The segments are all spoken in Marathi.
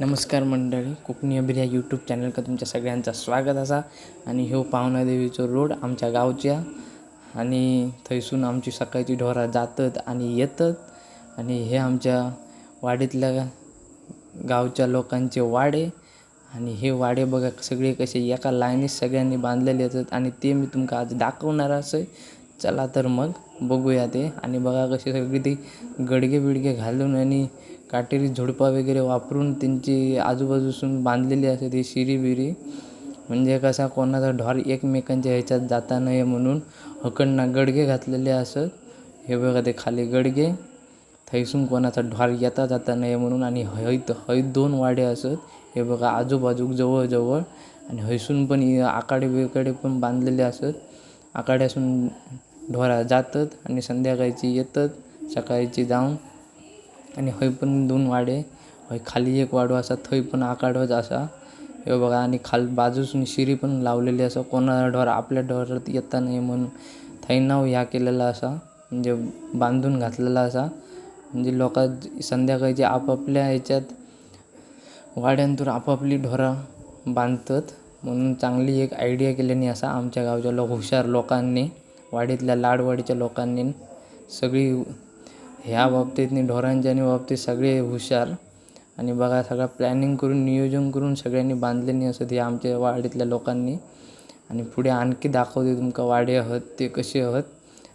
नमस्कार मंडळी कोकणी अभिर्या यूट्यूब चॅनलका तुमच्या सगळ्यांचं स्वागत असा. आणि ह्यो पावनादेवीचो रोड आमच्या गावच्या. आणि थंयसून आमची सकाळची ढोरा जातात आणि येतात. आणि हे आमच्या वाडीतल्या गावच्या लोकांचे वाडे. आणि हे वाडे बघा सगळे कसे एका लाईनीत सगळ्यांनी बांधलेले असतात आणि ते मी तुमका आज दाखवणार असं. चला तर मग बघूया ते. आणि बघा कसे सगळी ती गडगे बिडगे घालून आणि काटेरी झुडपा वगैरे वापरून त्यांची आजूबाजूसून बांधलेली असते ती शिरी बिरी म्हणजे कसा कोणाचा ढोर एकमेकांच्या ह्याच्यात जाता नये म्हणून हकडना गडगे घातलेले असत. हे बघा ते खाली गडगे. थैसून कोणाचा ढोर येता जाता नये म्हणून आणि हयत हयत दोन वाडे असत. हे बघा आजूबाजूक जवळजवळ. आणि हयसून पण आकाडे बिकाडे पण बांधलेले असत. आकाड्यासून ढोरा जातात आणि संध्याकाळची येतात. सकाळची जाऊन आणि हय पण दोन वाडे हय खाली एक वाडो असा थंय पण आकाडोच असा. हे बघा आणि खाल बाजूसून शिरी पण लावलेली आसा कोणा ढोर आपल्या ढोरात येता नाही म्हणून. थंय नाव हो ह्या केलेला असा म्हणजे बांधून घातलेला असा. म्हणजे लोक संध्याकाळची आपापल्या ह्याच्यात वाड्यांतून आपापली ढोरां बांधतात. म्हणून चांगली एक आयडिया केल्याने असा आमच्या गावच्या लोक हुशार लोकांनी वाडीतल्या लाडवाडीच्या लोकांनी सगळी ह्या बाबतीतनी ढोरांच्या आणि बाबतीत सगळे हुशार. आणि बघा सगळं प्लॅनिंग करून नियोजन करून सगळ्यांनी बांधलेली असत हे आमच्या वाडीतल्या लोकांनी. आणि पुढे आणखी दाखवते तुमका वाडे आहात ते कसे आहात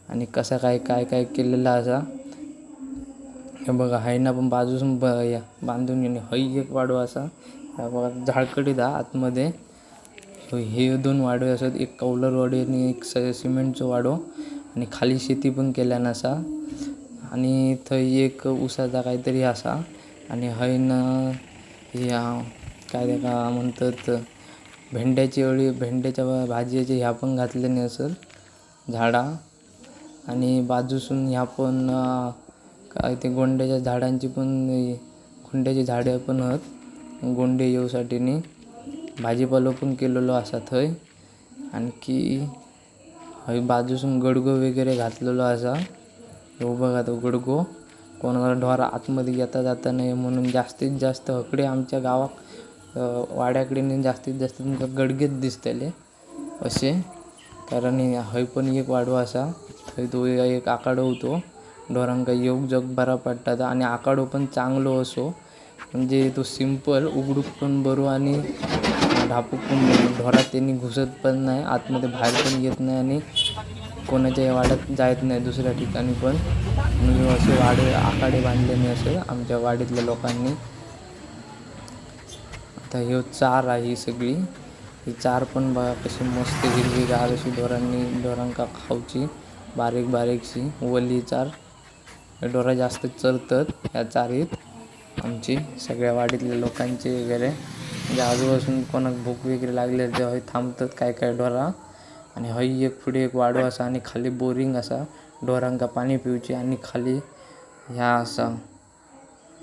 आणि कसा काय काय काय केलेला असा. हे बघा हायना पण बाजूसून ब या बांधून येणे हई एक वाडो असा. ह्या बघा झाडकडीत हा आतमध्ये. हे दोन वाडो असत. एक कौलर वाडो आणि एक स सिमेंटचो वाडो. आणि खाली शेती पण केल्यान असा. आणि थंय एक उसाचा काहीतरी असा. आणि हयन ह्या काय तेका म्हणतात भेंड्याची अळी भेंड्याच्या भा- भाजयेचे ह्या पण घातलेले असत झाडा. आणि बाजूसून ह्या पण काय ते गोंड्याच्या झाडांची पण हे, गोंड्याची झाडे पण आहेत. गोंडे येऊसाठीनी भाजीपालो पण केलेलो असा थंय आणखी हय बाजूसून गडगो वगैरे घातलेलो असा. हो बघा तो गडगो कोणाला ढोर आतमध्ये येता जाता नाही म्हणून जास्तीत जास्त हकडे आमच्या गावात वाड्याकडे जास्तीत जास्त तुमका गडगेत दिसतले असे. कारण हय पण एक वाडो असा. थंय तो एक आकाडो होतो. ढोरांका योग जग बरा पडटा आणि आकाडो पण चांगलो असो. म्हणजे तो सिंपल उघडूक पण बरो आणि ढापूक पण ढोरात त्यांनी घुसत पण नाही आतमध्ये बाहेर पण येत नाही आणि कोणाच्या वाड्यात जायत नाही दुसऱ्या ठिकाणी पण. मी असे वाडे आकाडे मी असे आमच्या वाडीतल्या लोकांनी. आता ह्यो चार आहे ही सगळी. ही चार पण बघा कशी मस्त हिरवीगार अशी ढोरांनी ढोरांका खाऊची बारीक बारीकशी. वली चार. डोरा जास्त चरतात ह्या चारीत. आमची सगळ्या वाडीतल्या लोकांची वगैरे. म्हणजे आजूबाजून कोणाक भूक वगैरे लागले तेव्हा हे थांबतात काय काय ढोरा. आणि हई एक पुढे एक वाडो असा आणि खाली बोरिंग असा. ढोरांका पाणी पिवची आणि खाली ह्या असा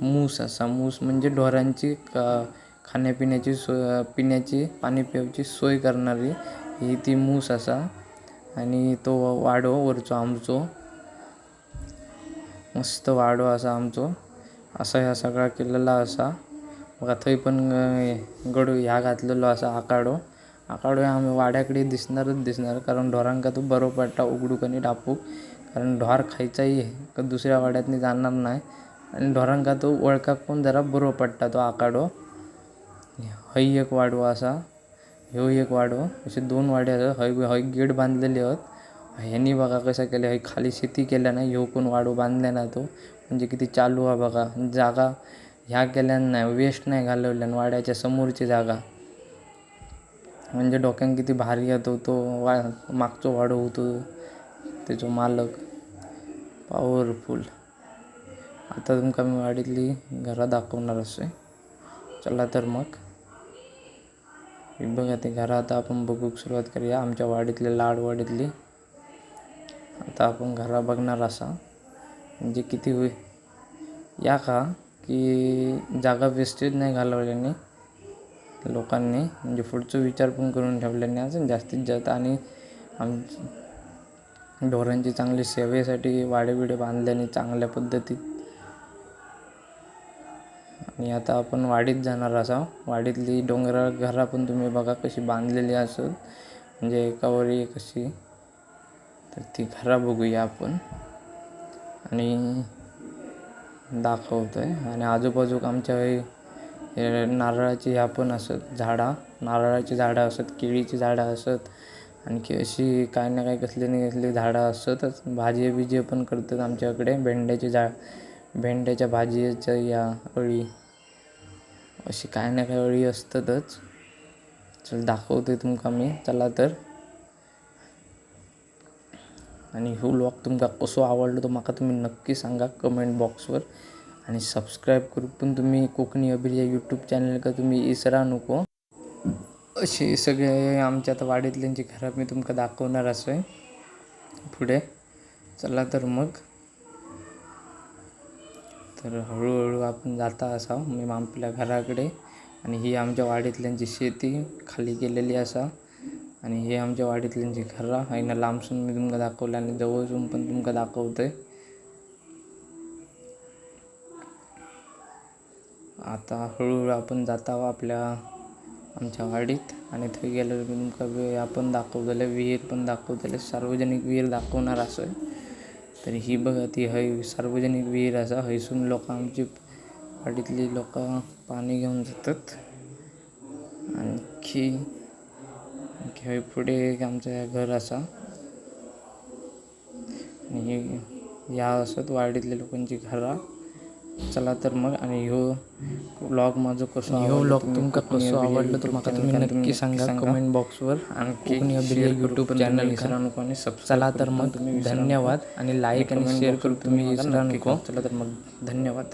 मूस असा. मूस म्हणजे ढोरांची खाण्यापिण्याची सोय पिण्याची पाणी प्यायची सोय करणारी ही ती मूस असा. आणि तो वाडो वरचो आमचो. मस्त वाडो असा आमचो. असा ह्या सगळा केलेला असा. बघा थंय पण गडो ह्या घातलेलो असा आकाडो आकाडो आम्ही वाड्याकडे दिसणारच दिसणार कारण ढोरांका तो बरो पडटा उघडूक आणि टापूक. कारण ढोर खायचाही आहे दुसऱ्या वाड्यातनी जाणार नाही. आणि ढोरांका तो वळखाक पण जरा बरो पडटा तो आकाडो हय एक वाडो असा ह्यो एक वाडो. असे दोन वाडे असतात हय हय गेट बांधलेले आहेत ह्यांनी बघा कसं केलं हय खाली शेती केल्या ना ह्यो पण वाडो बांधल्या ना तो. म्हणजे किती चालू आहे बघा. जागा ह्या केल्यान नाही वेस्ट नाही घालवल्यान वाड्याच्या समोरची जागा. म्हणजे डोक्यान किती भारी येतो तो वा मागचो वाडो होतो त्याचो मालक. पॉवरफुल आता तुमका मी वाडीतली घरा दाखवणार असे. चला तर मग. हे बघा ते घरा आता आपण बघूक सुरुवात करूया आमच्या वाडीतली लाडवाडीतली आता आपण घरा बघणार असा. म्हणजे किती होई या का की जागा वेस्टेज नाही घालवल्याने लोकांनी म्हणजे पुढचं विचार पण करून ठेवल्याने अजून जास्तीत जास्त आणि आम ढोरांची चांगली सेवेसाठी वाडे बिडे बांधल्याने चांगल्या पद्धतीत. आणि आता आपण वाडीत जाणार असा वाडीतली डोंगराळ घरा पण तुम्ही बघा कशी बांधलेली असत म्हणजे एकावर एक अशी तर ती घरा बघूया आपण. आणि दाखवतो आहे आणि आजूबाजूक आमच्या नारळाची ह्या पण असत झाडा नारळाची झाडं असत केळीची झाडं असत आणखी अशी काय ना काय कसली ना कसली झाडं असतच. भाजी बिजी पण करतात आमच्याकडे भेंड्याची झाड भेंड्याच्या भाजीच्या या अळी अशी काय ना काय अळी असतातच. चल दाखवते तुमका मी. चला तर. आणि हो व्लॉग तुमका कसो आवडलो तो म्हाका तुम्ही नक्की सांगा कमेंट बॉक्सवर आणि सबस्क्राईब करू पण तुम्ही कोकणी अभिरिया यूट्यूब चॅनल का तुम्ही इसरा नको. असे सगळे आमच्या आता वाडीतल्यांची घरं मी तुमका दाखवणार असं पुढे चला तर मग. तर हळूहळू आपण जाता असा मी आपल्या घराकडे आणि ही आमच्या वाडीतल्यांची शेती खाली केलेली असा. आणि हे आमच्या वाडीतल्यांची घरं आईनं लांबसून मी तुमका दाखवलं आणि जवळसून पण तुमका दाखवतोय. आता हळूहळू आपण जाता आपल्या आमच्या वाडीत आणि थंय गेलं मी तुमका वेळ आपण दाखवतले विहीर पण दाखवतले सार्वजनिक विहीर दाखवणार असं. तर ही बघा ती हय सार्वजनिक विहीर असा हयसून लोक आमची वाडीतली लोक पाणी घेऊन जातात. आणखी आणखी हय पुढे एक आमचं घर असा. आणि ही या असत वाडीतल्या लोकांची घरा. चला तर मग आणि ह्यो व्लॉग माझो कसो ह्यो व्लॉग तुमका कसो आवडलो तर म्हाका तुम्ही नक्की सांगा कमेंट बॉक्सवर आणि कोकणी अभिनय यूट्यूब चॅनल विसरा नको आणि चला तर मग धन्यवाद आणि लाईक आणि शेअर करू तुम्ही विसरा नको. चला तर मग धन्यवाद.